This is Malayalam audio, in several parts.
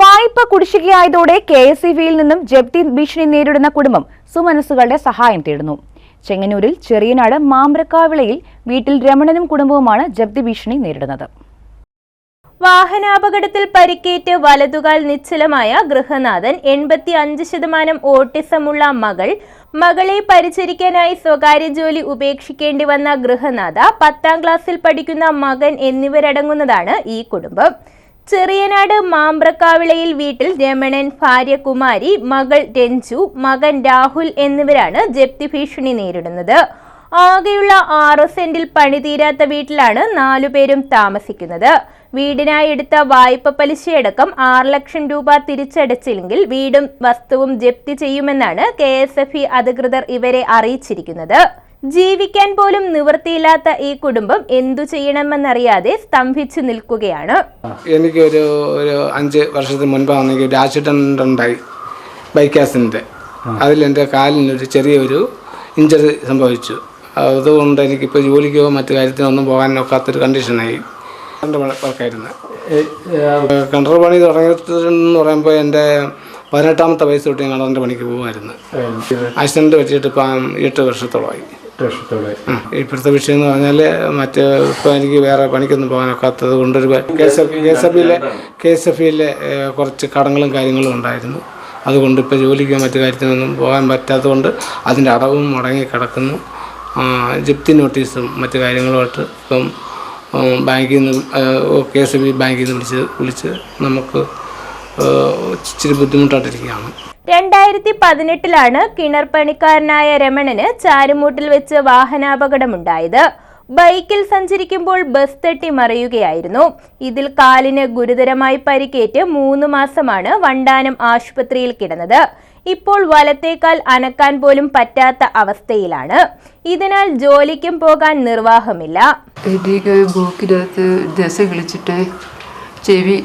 വായ്പ കുടിശ്ശികയായതോടെ കെ എസ് ഇ ബിയിൽ നിന്നും ജപ്തി ഭീഷണി നേരിടുന്ന കുടുംബം സുമനസ്സുകളുടെ സഹായം തേടുന്നു. ചെങ്ങന്നൂരിൽ ചെറിയനാട് മാമ്പ്രക്കാവിളയിൽ വീട്ടിൽ രമണനും കുടുംബവുമാണ് ജപ്തി ഭീഷണി നേരിടുന്നത്. വാഹനാപകടത്തിൽ പരിക്കേറ്റ് വലതുകാൽ നിശ്ചലമായ ഗൃഹനാഥൻ എൺപത്തി അഞ്ച് ശതമാനം ഓട്ടിസമുള്ള മകൾ മകളെ പരിചരിക്കാനായി സ്വകാര്യ ജോലി ഉപേക്ഷിക്കേണ്ടി വന്ന ഗൃഹനാഥ പത്താം ക്ലാസ്സിൽ പഠിക്കുന്ന മകൻ എന്നിവരടങ്ങുന്നതാണ് ഈ കുടുംബം. ചെറിയനാട് മാമ്പ്രക്കാവിളയിൽ വീട്ടിൽ രമണൻ ഭാര്യ കുമാരി മകൾ രഞ്ജു മകൻ രാഹുൽ എന്നിവരാണ് ജപ്തി ഭീഷണി നേരിടുന്നത്. ആകെയുള്ള ആറ് സെന്റിൽ പണിതീരാത്ത വീട്ടിലാണ് നാലുപേരും താമസിക്കുന്നത്. വീടിനായി എടുത്ത വായ്പ പലിശയടക്കം ആറ് ലക്ഷം രൂപ തിരിച്ചടച്ചില്ലെങ്കിൽ വീടും വസ്തുവും ജപ്തി ചെയ്യുമെന്നാണ് കെ അധികൃതർ ഇവരെ അറിയിച്ചിരിക്കുന്നത്. ജീവിക്കാൻ പോലും നിവൃത്തിയില്ലാത്ത ഈ കുടുംബം എന്തു ചെയ്യണമെന്നറിയാതെ സ്തംഭിച്ചു നിൽക്കുകയാണ്. എനിക്കൊരു ഒരു അഞ്ച് വർഷത്തിന് മുൻപാണ് എനിക്ക് ഒരു ആക്സിഡന്റ് ഉണ്ടായി ബൈക്ക് ആക്സിഡന്റ് അതിൽ എന്റെ കാലിനൊരു ചെറിയൊരു ഇഞ്ചറി സംഭവിച്ചു. അതുകൊണ്ട് എനിക്കിപ്പോൾ ജോലിക്കോ മറ്റു കാര്യത്തിനോ ഒന്നും പോകാൻ ഒക്കാത്തൊരു കണ്ടീഷനായി കണ്ടർ വർക്കായിരുന്നു. പണി തുടങ്ങിയെന്ന് പറയുമ്പോൾ എന്റെ പതിനെട്ടാമത്തെ വയസ്സ് തൊട്ട് ഞാൻ കിണറിന്റെ പണിക്ക് പോകുമായിരുന്നു ആക്സിഡന്റ് പറ്റിയിട്ട് ഇപ്പം എട്ട് വർഷത്തോളമായി. ആ, ഇപ്പോഴത്തെ വിഷയം എന്ന് പറഞ്ഞാൽ മറ്റ് ഇപ്പോൾ എനിക്ക് വേറെ പണിക്കൊന്നും പോകാനൊക്കാത്തത് കൊണ്ടൊരു K S F K S F ഇയിലെ K S F ഇയിലെ കുറച്ച് കടങ്ങളും കാര്യങ്ങളും ഉണ്ടായിരുന്നു. അതുകൊണ്ട് ഇപ്പോൾ ജോലിക്കോ മറ്റു കാര്യത്തിനൊന്നും പോകാൻ പറ്റാത്തത് കൊണ്ട് അതിന്റെ അടവും മുടങ്ങി കിടക്കുന്നു. ജിപ്തി നോട്ടീസും മറ്റു കാര്യങ്ങളുമായിട്ട് ഇപ്പം ബാങ്കിൽ നിന്ന് കെ എസ് എഫ് ബി ബാങ്കിൽ നിന്ന് വിളിച്ച് വിളിച്ച് നമുക്ക് ഇച്ചിരി ബുദ്ധിമുട്ടായിട്ടിരിക്കുകയാണ്. രണ്ടായിരത്തി പതിനെട്ടിലാണ് കിണർ പണിക്കാരനായ രമണന് ചാരുമൂട്ടിൽ വെച്ച് വാഹനാപകടമുണ്ടായത്. ബൈക്കിൽ സഞ്ചരിക്കുമ്പോൾ ബസ് തട്ടി മറിയുകയായിരുന്നു. ഇതിൽ കാലിന് ഗുരുതരമായി പരിക്കേറ്റ് മൂന്ന് മാസമാണ് വണ്ടാനം ആശുപത്രിയിൽ കിടന്നത്. ഇപ്പോൾ വലത്തേക്കാൽ അനക്കാൻ പോലും പറ്റാത്ത അവസ്ഥയിലാണ്. ഇതിനാൽ ജോലിക്കും പോകാൻ നിർവാഹമില്ല. എനിക്ക് മൂക്കിനകത്ത് ദശ കളിച്ചിട്ട് ചെവി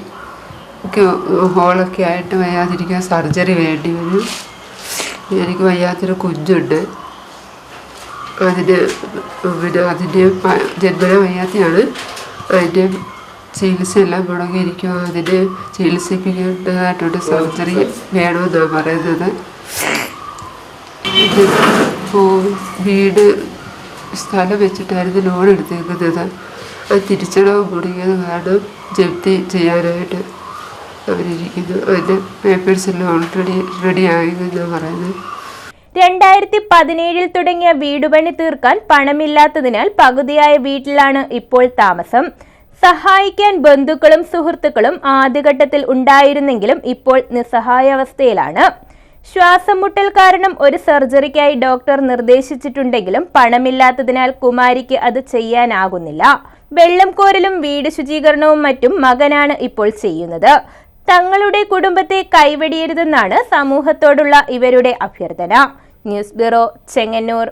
ഹോളൊക്കെ ആയിട്ട് വയ്യാതിരിക്കാൻ സർജറി വേണ്ടി വരും എനിക്ക് വയ്യാത്തൊരു കുഞ്ഞുണ്ട്. അതിന് പിന്നെ അതിന്റെ ജന്മന വയ്യാത്തയാണ്. അതിന്റെ ചികിത്സയെല്ലാം മുടങ്ങിയിരിക്കും അതിന് ചികിത്സിപ്പിക്കേണ്ടതായിട്ടുണ്ട് സർജറി വേണമെന്നാണ് പറയുന്നത്. വീട് സ്ഥലം വെച്ചിട്ടായിരുന്നു ലോൺ എടുത്തേക്കുന്നത്. അത് തിരിച്ചടവ് മുടങ്ങിയത് കാരണം ജപ്തി ചെയ്യാനായിട്ട് അവരിയ്ക്കുന്നു അതിന്റെ ഓൾറെഡി റെഡി ആയെന്നാണ് പറയുന്നത്. രണ്ടായിരത്തി പതിനേഴിൽ തുടങ്ങിയ വീടുപണി തീർക്കാൻ പണമില്ലാത്തതിനാൽ പകുതിയായ വീട്ടിലാണ് ഇപ്പോൾ താമസം. സഹായിക്കാൻ ബന്ധുക്കളും സുഹൃത്തുക്കളും ആദ്യഘട്ടത്തിൽ ഉണ്ടായിരുന്നെങ്കിലും ഇപ്പോൾ നിസ്സഹായാവസ്ഥയിലാണ്. ശ്വാസം മുട്ടൽ കാരണം ഒരു സർജറിക്കായി ഡോക്ടർ നിർദ്ദേശിച്ചിട്ടുണ്ടെങ്കിലും പണമില്ലാത്തതിനാൽ കുമാരിക്ക് അത് ചെയ്യാനാകുന്നില്ല. വെള്ളം കോരലും വീട് ശുചീകരണവും മറ്റും മകനാണ് ഇപ്പോൾ ചെയ്യുന്നത്. തങ്ങളുടെ കുടുംബത്തെ കൈവെടിയരുതെന്നാണ് സമൂഹത്തോടുള്ള ഇവരുടെ അഭ്യർത്ഥന. News bureau Chengannur.